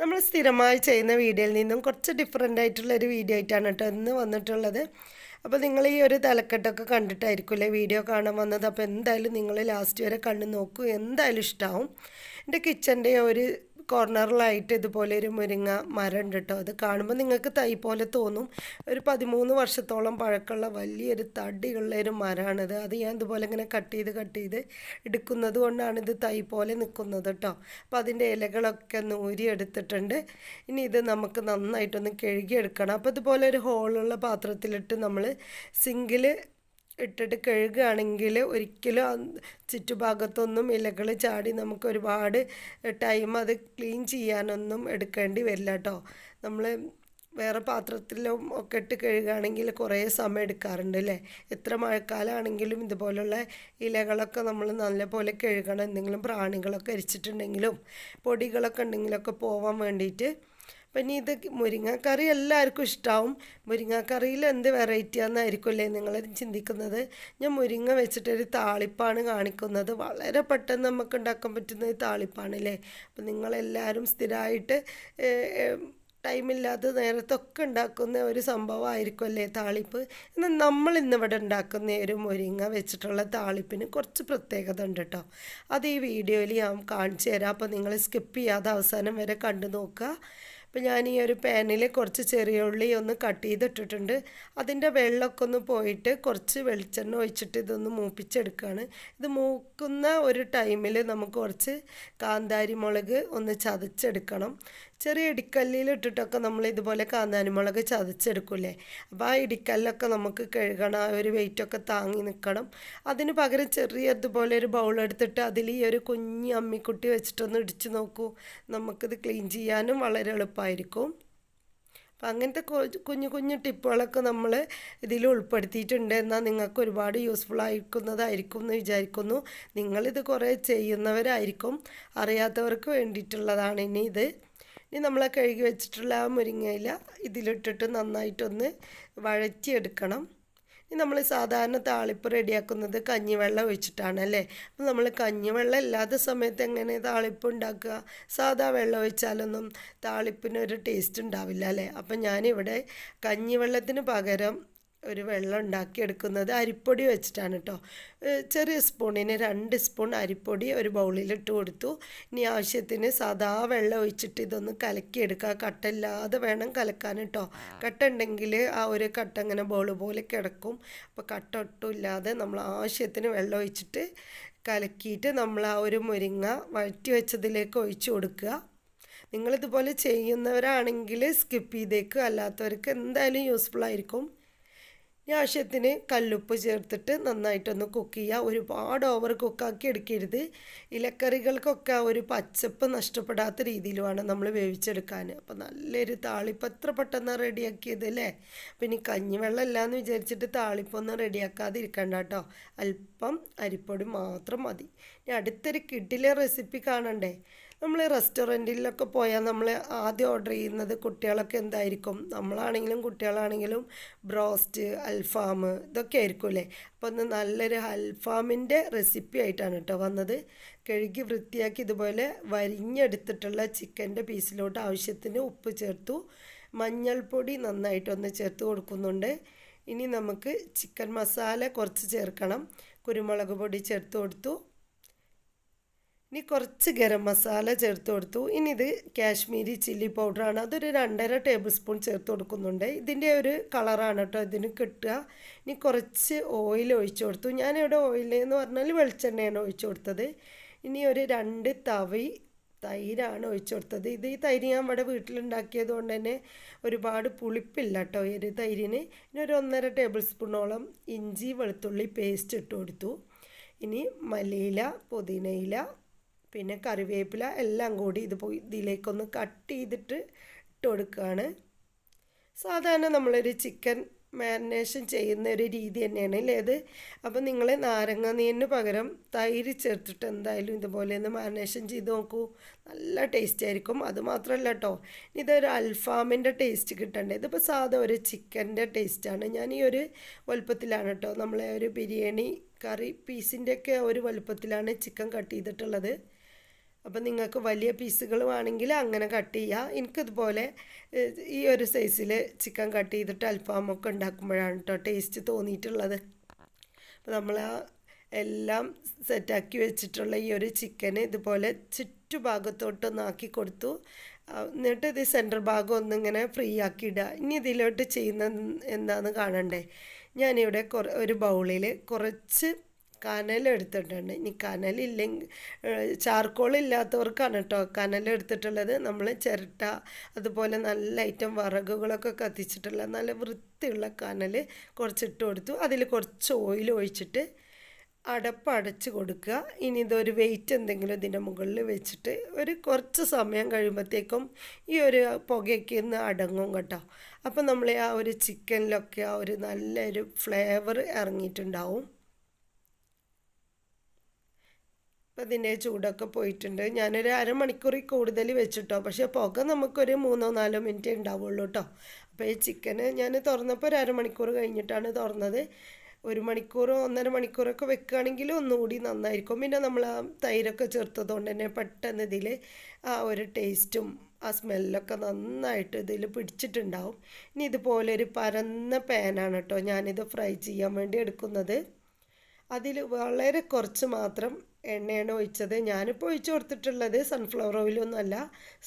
നമ്മൾ സ്ഥിരമായി ചെയ്യുന്ന വീഡിയോയിൽ നിന്നും കുറച്ച് ഡിഫറെന്റ് ആയിട്ടുള്ള ഒരു വീഡിയോ ആയിട്ടാണ് കേട്ടോ ഇന്ന് വന്നിട്ടുള്ളത്. അപ്പോൾ നിങ്ങൾ ഈ ഒരു തലക്കെട്ടൊക്കെ കണ്ടിട്ടായിരിക്കുമല്ലേ വീഡിയോ കാണാൻ വന്നത്? അപ്പോൾ എന്തായാലും നിങ്ങൾ ലാസ്റ്റ് വരെ കണ്ടു നോക്കൂ. എന്തായാലും ഇഷ്ടമാവും എന്റെ കിച്ചന്റെ ഒരു കോർണറിലായിട്ട് ഇതുപോലെ ഒരു മുരിങ്ങ മരം ഉണ്ട് കേട്ടോ അത് കാണുമ്പോൾ നിങ്ങൾക്ക് തൈ പോലെ തോന്നും. ഒരു പതിമൂന്ന് വർഷത്തോളം പഴക്കമുള്ള വലിയൊരു തടിയുള്ള ഒരു മരമാണിത് അത് ഞാൻ ഇതുപോലെ ഇങ്ങനെ കട്ട് ചെയ്ത് കട്ട് ചെയ്ത് എടുക്കുന്നത് കൊണ്ടാണ് ഇത് തൈ പോലെ നിൽക്കുന്നത് കേട്ടോ അപ്പോൾ അതിന്റെ ഇലകളൊക്കെ ഒന്ന് ഊരിയെടുത്തിട്ടുണ്ട് ഇനി ഇത് നമുക്ക് നന്നായിട്ടൊന്ന് കഴുകിയെടുക്കണം. അപ്പോൾ ഇതുപോലെ ഒരു ഹോളുള്ള പാത്രത്തിലിട്ട് നമ്മൾ സിങ്കിൽ ഇട്ടിട്ട് കഴുകുകയാണെങ്കിൽ ഒരിക്കലും ചുറ്റുഭാഗത്തൊന്നും ഇലകൾ ചാടി നമുക്ക് ഒരുപാട് ടൈം അത് ക്ലീൻ ചെയ്യാനൊന്നും എടുക്കേണ്ടി വരില്ല കേട്ടോ. നമ്മൾ വേറെ പാത്രത്തിലും ഒക്കെ ഇട്ട് കഴുകുകയാണെങ്കിൽ കുറേ സമയം എടുക്കാറുണ്ട് അല്ലേ? എത്ര മഴക്കാലമാണെങ്കിലും ഇതുപോലുള്ള ഇലകളൊക്കെ നമ്മൾ നല്ലപോലെ കഴുകണം. എന്തെങ്കിലും പ്രാണികളൊക്കെ അരിച്ചിട്ടുണ്ടെങ്കിലും പൊടികളൊക്കെ ഉണ്ടെങ്കിലൊക്കെ പോവാൻ വേണ്ടിയിട്ട് അപ്പം ഇനി ഇത് മുരിങ്ങക്കറി എല്ലാവർക്കും ഇഷ്ടമാവും മുരിങ്ങക്കറിയിൽ എന്ത് വെറൈറ്റി ആണെന്നായിരിക്കുമല്ലേ നിങ്ങൾ ചിന്തിക്കുന്നത്? ഞാൻ മുരിങ്ങ വെച്ചിട്ടൊരു താളിപ്പാണ് കാണിക്കുന്നത്. വളരെ പെട്ടെന്ന് നമുക്ക് ഉണ്ടാക്കാൻ പറ്റുന്ന ഒരു താളിപ്പാണല്ലേ? അപ്പം നിങ്ങളെല്ലാവരും സ്ഥിരമായിട്ട് ടൈമില്ലാത്ത നേരത്തൊക്കെ ഉണ്ടാക്കുന്ന ഒരു സംഭവമായിരിക്കും അല്ലേ താളിപ്പ്? എന്നാൽ നമ്മൾ ഇന്നിവിടെ ഉണ്ടാക്കുന്ന ഒരു മുരിങ്ങ വെച്ചിട്ടുള്ള താളിപ്പിന് കുറച്ച് പ്രത്യേകത ഉണ്ട് കേട്ടോ അത് ഈ വീഡിയോയിൽ ഞാൻ കാണിച്ചു തരാം. അപ്പോൾ നിങ്ങൾ സ്കിപ്പ് ചെയ്യാതെ അവസാനം വരെ കണ്ടു നോക്കുക. അപ്പോൾ ഞാൻ ഈ ഒരു പാനിൽ കുറച്ച് ചെറിയ ഉള്ളി ഒന്ന് കട്ട് ചെയ്തിട്ടിട്ടുണ്ട്. അതിന്റെ വെള്ളമൊക്കെ ഒന്ന് പോയിട്ട് കുറച്ച് വെളിച്ചെണ്ണ ഒഴിച്ചിട്ട് ഇതൊന്ന് മൂപ്പിച്ചെടുക്കുകയാണ് ഇത് മൂക്കുന്ന ഒരു ടൈമിൽ നമുക്ക് കുറച്ച് കാന്താരി മുളക് ഒന്ന് ചതച്ചെടുക്കണം. ചെറിയ ഇടിക്കല്ലിൽ ഇട്ടിട്ടൊക്കെ നമ്മൾ ഇതുപോലെ കാന്താരി മുളക് ചതച്ചെടുക്കൂലേ അപ്പോൾ ആ ഇടിക്കല്ലൊക്കെ നമുക്ക് കഴുകണം ആ ഒരു വെയിറ്റൊക്കെ താങ്ങി നിൽക്കണം അതിന് പകരം ചെറിയ ഇതുപോലെ ഒരു ബൗൾ എടുത്തിട്ട് അതിൽ ഈ ഒരു കുഞ്ഞ് അമ്മിക്കുട്ടി വെച്ചിട്ടൊന്ന് ഇടിച്ചു നോക്കൂ. നമുക്കിത് ക്ലീൻ ചെയ്യാനും വളരെ എളുപ്പമായിരിക്കും. അപ്പം അങ്ങനത്തെ കുഞ്ഞു കുഞ്ഞു ടിപ്പുകളൊക്കെ നമ്മൾ ഇതിൽ ഉൾപ്പെടുത്തിയിട്ടുണ്ട്. എന്നാൽ നിങ്ങൾക്ക് ഒരുപാട് യൂസ്ഫുൾ ആയിരിക്കുന്നതായിരിക്കും എന്ന് വിചാരിക്കുന്നു. നിങ്ങളിത് കുറേ ചെയ്യുന്നവരായിരിക്കും. അറിയാത്തവർക്ക് വേണ്ടിയിട്ടുള്ളതാണ് ഇനി ഇത്. ഇനി നമ്മൾ കഴുകി വെച്ചിട്ടുള്ള ആ മുരിങ്ങയില ഇതിലിട്ടിട്ട് നന്നായിട്ടൊന്ന് വഴറ്റിയെടുക്കണം. നമ്മൾ സാധാരണ താളിപ്പ് റെഡിയാക്കുന്നത് കഞ്ഞിവെള്ളം ഒഴിച്ചിട്ടാണ് അല്ലേ? അപ്പം നമ്മൾ കഞ്ഞിവെള്ളം ഇല്ലാത്ത സമയത്ത് എങ്ങനെ താളിപ്പ് ഉണ്ടാക്കുക? സാധാ വെള്ളം ഒഴിച്ചാലൊന്നും താളിപ്പിനൊരു ടേസ്റ്റ് ഉണ്ടാവില്ല അല്ലേ? അപ്പം ഞാനിവിടെ കഞ്ഞിവെള്ളത്തിന് പകരം ഒരു വെള്ളം ഉണ്ടാക്കിയെടുക്കുന്നത് അരിപ്പൊടി വെച്ചിട്ടാണ് കേട്ടോ ചെറിയ സ്പൂണിന് രണ്ട് സ്പൂൺ അരിപ്പൊടി ഒരു ബൗളിലിട്ട് കൊടുത്തു. ഇനി ആവശ്യത്തിന് സാധാ വെള്ളം ഒഴിച്ചിട്ട് ഇതൊന്ന് കലക്കിയെടുക്കുക കട്ടല്ലാതെ വേണം കലക്കാൻ കേട്ടോ കട്ട ഉണ്ടെങ്കിൽ ആ ഒരു കട്ട അങ്ങനെ ബോൾ പോലെ കിടക്കും. അപ്പോൾ കട്ട ഒട്ടും ഇല്ലാതെ നമ്മൾ ആവശ്യത്തിന് വെള്ളം ഒഴിച്ചിട്ട് കലക്കിയിട്ട് നമ്മൾ ആ ഒരു മുരിങ്ങ വഴറ്റി വെച്ചതിലേക്ക് ഒഴിച്ചു കൊടുക്കുക. നിങ്ങളിതുപോലെ ചെയ്യുന്നവരാണെങ്കിൽ സ്കിപ്പ് ചെയ്തേക്ക്. അല്ലാത്തവർക്ക് എന്തായാലും യൂസ്ഫുൾ ആയിരിക്കും. ആവശ്യത്തിന് കല്ലുപ്പ് ചേർത്തിട്ട് നന്നായിട്ടൊന്ന് കുക്ക് ചെയ്യുക ഒരുപാട് ഓവർ കുക്കാക്കി എടുക്കരുത്. ഇലക്കറികൾക്കൊക്കെ ഒരു പച്ചപ്പ് നഷ്ടപ്പെടാത്ത രീതിയിൽ വേണം നമ്മൾ വേവിച്ചെടുക്കാൻ അപ്പോൾ നല്ലൊരു താളിപ്പ്. എത്ര പെട്ടെന്ന് റെഡിയാക്കിയത് അല്ലേ? പിന്നെ കഞ്ഞിവെള്ളം ഇല്ലയെന്ന് വിചാരിച്ചിട്ട് താളിപ്പൊന്നും റെഡിയാക്കാതെ ഇരിക്കണ്ട കേട്ടോ. അല്പം അരിപ്പൊടി മാത്രം മതി. ഇനി അടുത്തൊരു കിഡിലെ റെസിപ്പി കാണണ്ടേ? നമ്മൾ റെസ്റ്റോറന്റിലൊക്കെ പോയാൽ നമ്മൾ ആദ്യം ഓർഡർ ചെയ്യുന്നത് കുട്ടികളൊക്കെ എന്തായിരിക്കും? നമ്മളാണെങ്കിലും കുട്ടികളാണെങ്കിലും ബ്രോസ്റ്റ് അൽഫാം ഇതൊക്കെ ആയിരിക്കും അല്ലേ? അപ്പോൾ ഒന്ന് നല്ലൊരു അൽഫാമിന്റെ റെസിപ്പി ആയിട്ടാണ് കേട്ടോ വന്നത്. കഴുകി വൃത്തിയാക്കി ഇതുപോലെ വരിഞ്ഞെടുത്തിട്ടുള്ള ചിക്കന്റെ പീസിലോട്ട് ആവശ്യത്തിന് ഉപ്പ് ചേർത്തു. മഞ്ഞൾപ്പൊടി നന്നായിട്ടൊന്ന് ചേർത്ത് കൊടുക്കുന്നുണ്ട്. ഇനി നമുക്ക് ചിക്കൻ മസാല കുറച്ച് ചേർക്കണം. കുരുമുളക് പൊടി ചേർത്ത് കൊടുത്തു. ഇനി കുറച്ച് ഗരം മസാല ചേർത്ത് കൊടുത്തു. ഇനി ഇത് കാശ്മീരി ചില്ലി പൗഡറാണ്. അതൊരു രണ്ടര ടേബിൾ സ്പൂൺ ചേർത്ത് കൊടുക്കുന്നുണ്ട്. ഇതിന്റെ ഒരു കളറാണ് കേട്ടോ ഇതിന് കിട്ടുക. ഇനി കുറച്ച് ഓയിൽ ഒഴിച്ചു കൊടുത്തു. ഞാനിവിടെ ഓയിൽ എന്ന് പറഞ്ഞാൽ വെളിച്ചെണ്ണയാണ് ഒഴിച്ചു കൊടുത്തത്. ഇനി ഒരു രണ്ട് തവി തൈരാണ് ഒഴിച്ചു കൊടുത്തത്. ഇത് ഈ തൈര് ഞാൻ ഇവിടെ വീട്ടിലുണ്ടാക്കിയത് കൊണ്ട് തന്നെ ഒരുപാട് പുളിപ്പില്ല കേട്ടോ ഈ തൈരിന്. ഇനി ഒരു ഒന്നര ടേബിൾ സ്പൂണോളം ഇഞ്ചി വെളുത്തുള്ളി പേസ്റ്റ് ഇട്ട് കൊടുത്തു. ഇനി മല്ലിയില പുതിനയില പിന്നെ കറിവേപ്പില എല്ലാം കൂടി ഇത് പോയി ഇതിലേക്കൊന്ന് കട്ട് ചെയ്തിട്ട് ഇട്ട് കൊടുക്കുകയാണ്. സാധാരണ നമ്മളൊരു ചിക്കൻ മാരിനേഷൻ ചെയ്യുന്ന ഒരു രീതി തന്നെയാണ് അല്ലേ അത് അപ്പോൾ നിങ്ങൾ നാരങ്ങ നീരിന് പകരം തൈര് ചേർത്തിട്ട് എന്തായാലും ഇതുപോലെ ഒന്ന് മാരിനേഷൻ ചെയ്ത് നോക്കൂ. നല്ല ടേസ്റ്റ് ആയിരിക്കും. അതുമാത്രമല്ല കേട്ടോ ഇതൊരു അൽഫാമിന്റെ ടേസ്റ്റ് കിട്ടണ്ടേ? ഇതിപ്പോൾ സാധാ ഒരു ചിക്കന്റെ ടേസ്റ്റാണ് ഞാൻ ഈ ഒരു വലുപ്പത്തിലാണ് കേട്ടോ നമ്മളെ ഒരു ബിരിയാണി കറി പീസിന്റെയൊക്കെ ഒരു വലുപ്പത്തിലാണ് ചിക്കൻ കട്ട് ചെയ്തിട്ടുള്ളത്. അപ്പം നിങ്ങൾക്ക് വലിയ പീസുകൾ വേണമെങ്കിൽ അങ്ങനെ കട്ട് ചെയ്യുക എനിക്കിതുപോലെ ഈ ഒരു സൈസിൽ ചിക്കൻ കട്ട് ചെയ്തിട്ട് അൽഫാമൊക്കെ ഉണ്ടാക്കുമ്പോഴാണ് കേട്ടോ ടേസ്റ്റ് തോന്നിയിട്ടുള്ളത്. അപ്പോൾ നമ്മൾ എല്ലാം സെറ്റാക്കി വെച്ചിട്ടുള്ള ഈ ഒരു ചിക്കന് ഇതുപോലെ ചുറ്റുഭാഗത്തോട്ടൊന്ന് ആക്കി കൊടുത്തു. എന്നിട്ട് ഇത് സെന്റർ ഭാഗം ഒന്നിങ്ങനെ ഫ്രീ ആക്കി ഇടുക ഇനി ഇതിലോട്ട് ചെയ്യുന്ന എന്താണെന്ന് കാണണ്ടേ? ഞാനിവിടെ കുറ ഒരു ബൗളിൽ കുറച്ച് കനൽ എടുത്തിട്ടുണ്ട്. ഇനി കനലില്ലെങ്കിൽ ചാർക്കോൾ ഇല്ലാത്തവർക്കാണ് കേട്ടോ കനൽ എടുത്തിട്ടുള്ളത്. നമ്മൾ ചിരട്ട അതുപോലെ നല്ല ഐറ്റം വിറകുകളൊക്കെ കത്തിച്ചിട്ടുള്ള നല്ല വൃത്തിയുള്ള കനൽ കുറച്ചിട്ട് കൊടുത്തു. അതിൽ കുറച്ച് ഓയിൽ ഒഴിച്ചിട്ട് അടപ്പ് അടച്ച് കൊടുക്കുക. ഇനി ഇതൊരു വെയിറ്റ് എന്തെങ്കിലും ഇതിന്റെ മുകളിൽ വെച്ചിട്ട് ഒരു കുറച്ച് സമയം കഴിയുമ്പോഴത്തേക്കും ഈ ഒരു പുകയ്ക്ക് നിന്ന് അടങ്ങും കേട്ടോ. അപ്പം നമ്മൾ ആ ഒരു ചിക്കനിലൊക്കെ ആ ഒരു നല്ലൊരു ഫ്ലേവർ ഇറങ്ങിയിട്ടുണ്ടാവും. അപ്പം ഇതിന്റെ ചൂടൊക്കെ പോയിട്ടുണ്ട്. ഞാനൊരു അരമണിക്കൂറിൽ കൂടുതൽ വെച്ചിട്ടോ. പക്ഷേ പുക നമുക്കൊരു മൂന്നോ നാലോ മിനിറ്റ് ഉണ്ടാവുള്ളൂ കേട്ടോ അപ്പോൾ ഈ ചിക്കന് ഞാൻ തുറന്നപ്പോൾ ഒരു അരമണിക്കൂർ കഴിഞ്ഞിട്ടാണ് തുറന്നത്. ഒരു മണിക്കൂറോ ഒന്നര മണിക്കൂറൊക്കെ വെക്കുകയാണെങ്കിൽ ഒന്നുകൂടി നന്നായിരിക്കും. പിന്നെ നമ്മൾ ആ തൈരൊക്കെ ചേർത്തതുകൊണ്ട് തന്നെ പെട്ടെന്ന് ഇതിൽ ആ ഒരു ടേസ്റ്റും ആ സ്മെല്ലൊക്കെ നന്നായിട്ട് ഇതിൽ പിടിച്ചിട്ടുണ്ടാവും. ഇനി ഇതുപോലെ ഒരു പരന്ന പാനാണ് കേട്ടോ ഞാനിത് ഫ്രൈ ചെയ്യാൻ വേണ്ടി എടുക്കുന്നത്. അതിൽ വളരെ കുറച്ച് മാത്രം എണ്ണയാണ് ഒഴിച്ചത്. ഞാനിപ്പോൾ ഒഴിച്ചു കൊടുത്തിട്ടുള്ളത് സൺഫ്ലവർ ഓയിലൊന്നുമല്ല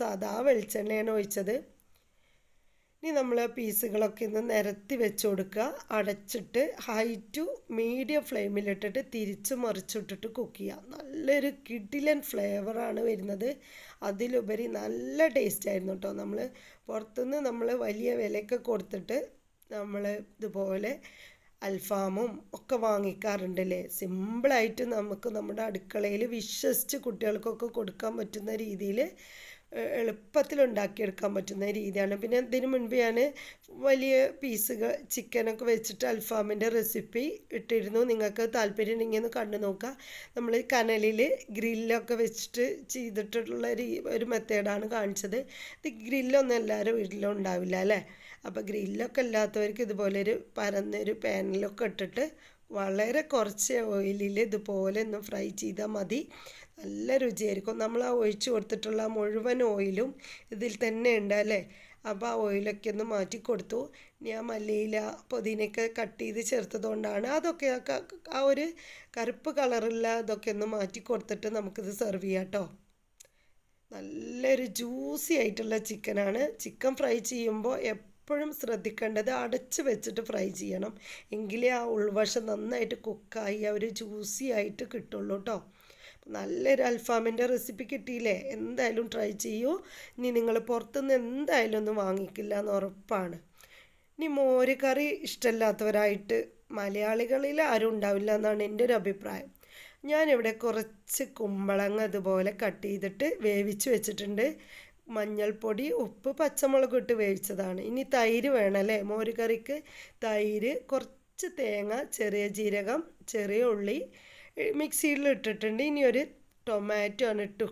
സാധാ വെളിച്ചെണ്ണയാണ് ഒഴിച്ചത്. ഇനി നമ്മൾ പീസുകളൊക്കെ ഇന്ന് നിരത്തി വെച്ച് കൊടുക്കുക. അടച്ചിട്ട് ഹൈ ടു മീഡിയം ഫ്ലെയിമിലിട്ടിട്ട് തിരിച്ച് മറിച്ചിട്ടിട്ട് കുക്ക് ചെയ്യുക. നല്ലൊരു കിഡിലൻ ഫ്ലേവറാണ് വരുന്നത്. അതിലുപരി നല്ല ടേസ്റ്റ് ആയിരുന്നു കേട്ടോ നമ്മൾ പുറത്തുനിന്ന് നമ്മൾ വലിയ വിലയൊക്കെ കൊടുത്തിട്ട് നമ്മൾ ഇതുപോലെ അൽഫാമും ഒക്കെ വാങ്ങിക്കാറുണ്ടല്ലേ? സിമ്പിളായിട്ട് നമുക്ക് നമ്മുടെ അടുക്കളയിൽ വിശ്വസിച്ച് കുട്ടികൾക്കൊക്കെ കൊടുക്കാൻ പറ്റുന്ന രീതിയിൽ എളുപ്പത്തിൽ ഉണ്ടാക്കിയെടുക്കാൻ പറ്റുന്ന രീതിയാണ്. പിന്നെ ഇതിന് മുൻപ് ഞാൻ വലിയ പീസുകൾ ചിക്കനൊക്കെ വെച്ചിട്ട് അൽഫാമിന്റെ റെസിപ്പി ഇട്ടിരുന്നു. നിങ്ങൾക്ക് താല്പര്യം ഉണ്ടെങ്കിൽ ഒന്ന് കണ്ടു നോക്കുക. നമ്മൾ കനലിൽ ഗ്രില്ലൊക്കെ വെച്ചിട്ട് ചെയ്തിട്ടുള്ള ഒരു മെത്തേഡാണ് കാണിച്ചത്. ഇത് ഗ്രില്ലൊന്നും എല്ലാവരും വീട്ടിലും ഉണ്ടാവില്ല അല്ലേ? അപ്പോൾ ഗ്രില്ലൊക്കെ ഇല്ലാത്തവർക്ക് ഇതുപോലെ ഒരു പരന്നൊരു പാനലൊക്കെ ഇട്ടിട്ട് വളരെ കുറച്ച് ഓയിലിൽ ഇതുപോലെ ഒന്ന് ഫ്രൈ ചെയ്താൽ മതി. നല്ല രുചിയായിരിക്കും. നമ്മൾ ആ ഒഴിച്ചു കൊടുത്തിട്ടുള്ള മുഴുവൻ ഓയിലും ഇതിൽ തന്നെ ഉണ്ട് അല്ലേ? അപ്പോൾ ആ ഓയിലൊക്കെ ഒന്ന് മാറ്റി കൊടുത്തു. ഞാൻ മല്ലിയില പുതിനയൊക്കെ കട്ട് ചെയ്ത് ചേർത്തതുകൊണ്ടാണ് അതൊക്കെ ആ ഒരു കറുപ്പ് കളറുള്ള അതൊക്കെ ഒന്ന് മാറ്റി കൊടുത്തിട്ട് നമുക്കിത് സെർവ് ചെയ്യാം കേട്ടോ. നല്ലൊരു ജ്യൂസി ആയിട്ടുള്ള ചിക്കനാണ്. ചിക്കൻ ഫ്രൈ ചെയ്യുമ്പോൾ എപ്പോഴും ശ്രദ്ധിക്കേണ്ടത് അടച്ച് വെച്ചിട്ട് ഫ്രൈ ചെയ്യണം. എങ്കിലേ ആ ഉൾവശം നന്നായിട്ട് കുക്കായി ആ ഒരു ജ്യൂസി ആയിട്ട് കിട്ടുള്ളൂ കേട്ടോ നല്ലൊരു അൽഫാമിന്റെ റെസിപ്പി കിട്ടിയില്ലേ? എന്തായാലും ട്രൈ ചെയ്യൂ. ഇനി നിങ്ങൾ പുറത്തുനിന്ന് എന്തായാലും ഒന്നും വാങ്ങിക്കില്ല എന്ന് ഉറപ്പാണ്. ഇനി മോര് കറി ഇഷ്ടമില്ലാത്തവരായിട്ട് മലയാളികളിൽ ആരും ഉണ്ടാവില്ല എന്നാണ് എന്റെ ഒരു അഭിപ്രായം. ഞാനിവിടെ കുറച്ച് കുമ്പളങ്ങ അതുപോലെ കട്ട് ചെയ്തിട്ട് വേവിച്ച് വെച്ചിട്ടുണ്ട്. മഞ്ഞൾപ്പൊടി ഉപ്പ് പച്ചമുളക് ഇട്ട് വേവിച്ചതാണ്. ഇനി തൈര് വേണം അല്ലേ മോര് കറിക്ക് തൈര് കുറച്ച് തേങ്ങ ചെറിയ ജീരകം ചെറിയ ഉള്ളി മിക്സിയിൽ ഇട്ടിട്ടുണ്ട്. ഇനി ഒരു ടൊമാറ്റോ ആണ് ഇട്ട്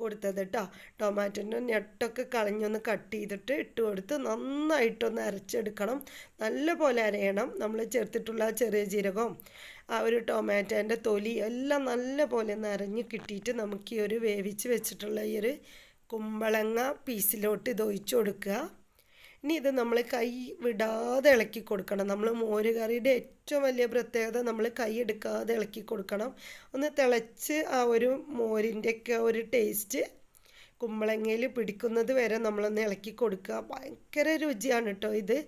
കൊടുത്തത് കേട്ടോ ടൊമാറ്റോന്റെ ഞെട്ടൊക്കെ കളഞ്ഞൊന്ന് കട്ട് ചെയ്തിട്ട് ഇട്ട് കൊടുത്ത് നന്നായിട്ടൊന്ന് അരച്ചെടുക്കണം. നല്ല പോലെ അരയണം. നമ്മൾ ചേർത്തിട്ടുള്ള ചെറിയ ജീരകവും ആ ഒരു ടൊമാറ്റോന്റെ തൊലി എല്ലാം നല്ല പോലെ ഒന്ന് അരഞ്ഞ് കിട്ടിയിട്ട് നമുക്ക് ഈ ഒരു വേവിച്ച് വെച്ചിട്ടുള്ള ഈ ഒരു കുമ്പളങ്ങ പീസിലോട്ട് ഇത് ഒഴിച്ചു കൊടുക്കുക. ഇനി ഇത് നമ്മൾ കൈ വിടാതെ ഇളക്കി കൊടുക്കണം. നമ്മൾ മോര് കറിയുടെ ഏറ്റവും വലിയ പ്രത്യേകത നമ്മൾ കൈ എടുക്കാതെ ഇളക്കി കൊടുക്കണം. ഒന്ന് തിളച്ച് ആ ഒരു മോരിന്റെയൊക്കെ ഒരു ടേസ്റ്റ് കുമ്പളങ്ങയിൽ പിടിക്കുന്നത് വരെ നമ്മളൊന്ന് ഇളക്കി കൊടുക്കുക. ഭയങ്കര രുചിയാണ് കേട്ടോ ഇത്.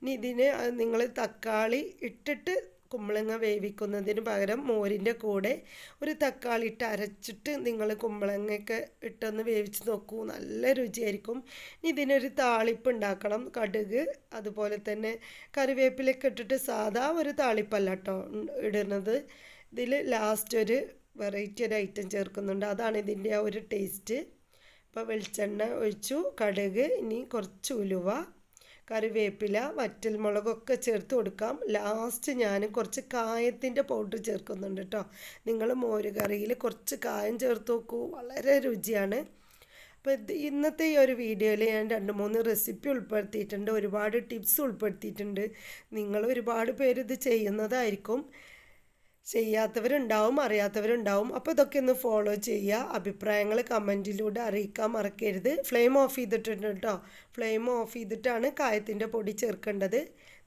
ഇനി ഇതിന് നിങ്ങൾ തക്കാളി ഇട്ടിട്ട് കുമ്പളങ്ങ വേവിക്കുന്നതിന് പകരം മോരിന്റെ കൂടെ ഒരു തക്കാളി ഇട്ട് അരച്ചിട്ട് നിങ്ങൾ കുമ്പളങ്ങയൊക്കെ ഇട്ടൊന്ന് വേവിച്ച് നോക്കൂ. നല്ല രുചിയായിരിക്കും. ഇതിനൊരു താളിപ്പ് ഉണ്ടാക്കണം. കടുക് അതുപോലെ തന്നെ കറിവേപ്പിലൊക്കെ ഇട്ടിട്ട് സാധാ ഒരു താളിപ്പല്ല കേട്ടോ ഇടുന്നത്. ഇതിൽ ലാസ്റ്റ് ഒരു വെറൈറ്റി ഒരു ഐറ്റം ചേർക്കുന്നുണ്ട്. അതാണ് ഇതിന്റെ ആ ഒരു ടേസ്റ്റ് അപ്പോൾ വെളിച്ചെണ്ണ ഒഴിച്ചു. കടുക് ഇനി കുറച്ച് ഉലുവ. കറിവേപ്പില വറ്റൽ മുളകൊക്കെ ചേർത്ത് കൊടുക്കാം. ലാസ്റ്റ് ഞാൻ കുറച്ച് കായത്തിന്റെ പൗഡർ ചേർക്കുന്നുണ്ട് കേട്ടോ നിങ്ങൾ മോര് കറിയിൽ കുറച്ച് കായം ചേർത്ത് നോക്കൂ. വളരെ രുചിയാണ്. അപ്പോൾ ഇന്നത്തെ ഈ ഒരു വീഡിയോയിൽ ഞാൻ രണ്ട് മൂന്ന് റെസിപ്പി ഉൾപ്പെടുത്തിയിട്ടുണ്ട്. ഒരുപാട് ടിപ്സ് ഉൾപ്പെടുത്തിയിട്ടുണ്ട്. നിങ്ങൾ ഒരുപാട് പേര് ഇത് ചെയ്യുന്നതായിരിക്കും. ചെയ്യാത്തവരുണ്ടാവും അറിയാത്തവരുണ്ടാവും. അപ്പോൾ ഇതൊക്കെ ഒന്ന് ഫോളോ ചെയ്യുക. അഭിപ്രായങ്ങൾ കമന്റിലൂടെ അറിയിക്കാൻ മറക്കരുത്. ഫ്ലെയിം ഓഫ് ചെയ്തിട്ടുണ്ട് കേട്ടോ. ഫ്ലെയിം ഓഫ് ചെയ്തിട്ടാണ് കായത്തിന്റെ പൊടി ചേർക്കേണ്ടത്.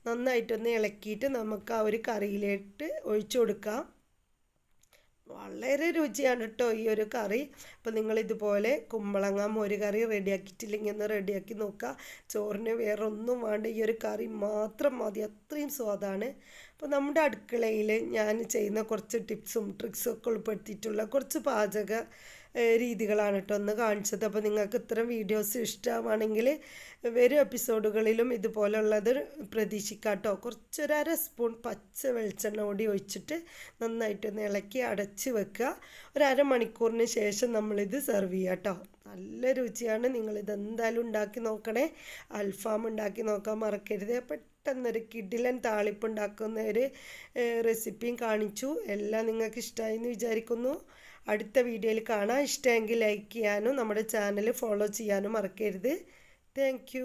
നന്നായിട്ടൊന്ന് ഇളക്കിയിട്ട് നമുക്ക് ആ ഒരു കറിയിലേക്ക് ഒഴിച്ചു കൊടുക്കാം. വളരെ രുചിയാണ് കേട്ടോ ഈ ഒരു കറി. അപ്പോൾ നിങ്ങൾ ഇതുപോലെ കുമ്പളങ്ങ മോര് കറി റെഡിയാക്കിയിട്ടില്ലെങ്കിൽ ഒന്ന് റെഡിയാക്കി നോക്കുക. ചോറിന് വേറെ ഒന്നും വേണ്ട ഈ ഒരു കറി മാത്രം മതി. അത്രയും സ്വാദാണ്. അപ്പോൾ നമ്മുടെ അടുക്കളയിൽ ഞാൻ ചെയ്യുന്ന കുറച്ച് ടിപ്സും ട്രിക്സും ഒക്കെ ഉൾപ്പെടുത്തിയിട്ടുള്ള കുറച്ച് പാചക രീതികളാണ് കേട്ടോ ഒന്ന് കാണിച്ചത്. അപ്പോൾ നിങ്ങൾക്ക് ഇത്തരം വീഡിയോസ് ഇഷ്ടമാണെങ്കിൽ വരും എപ്പിസോഡുകളിലും ഇതുപോലുള്ളത് പ്രതീക്ഷിക്കാം കേട്ടോ. കുറച്ചൊരു അര സ്പൂൺ പച്ച വെളിച്ചെണ്ണ കൂടി ഒഴിച്ചിട്ട് നന്നായിട്ട് ഒന്ന് ഇളക്കി അടച്ച് വെക്കുക. ഒരു അരമണിക്കൂറിന് ശേഷം നമ്മളിത് സെർവ് ചെയ്യുക കേട്ടോ. നല്ല രുചിയാണ്. നിങ്ങളിതെന്തായാലും ഉണ്ടാക്കി നോക്കണേ. അൽഫാം ഉണ്ടാക്കി നോക്കാൻ മറക്കരുത്. പെട്ടെന്നൊരു കിടിലൻ താളിപ്പ് ഉണ്ടാക്കുന്ന ഒരു റെസിപ്പിയും കാണിച്ചു. എല്ലാം നിങ്ങൾക്ക് ഇഷ്ടമായി എന്ന് വിചാരിക്കുന്നു. അടുത്ത വീഡിയോയിൽ കാണാം. ഇഷ്ടമെങ്കിൽ ലൈക്ക് ചെയ്യാനും നമ്മുടെ ചാനൽ ഫോളോ ചെയ്യാനും മറക്കരുത്. താങ്ക്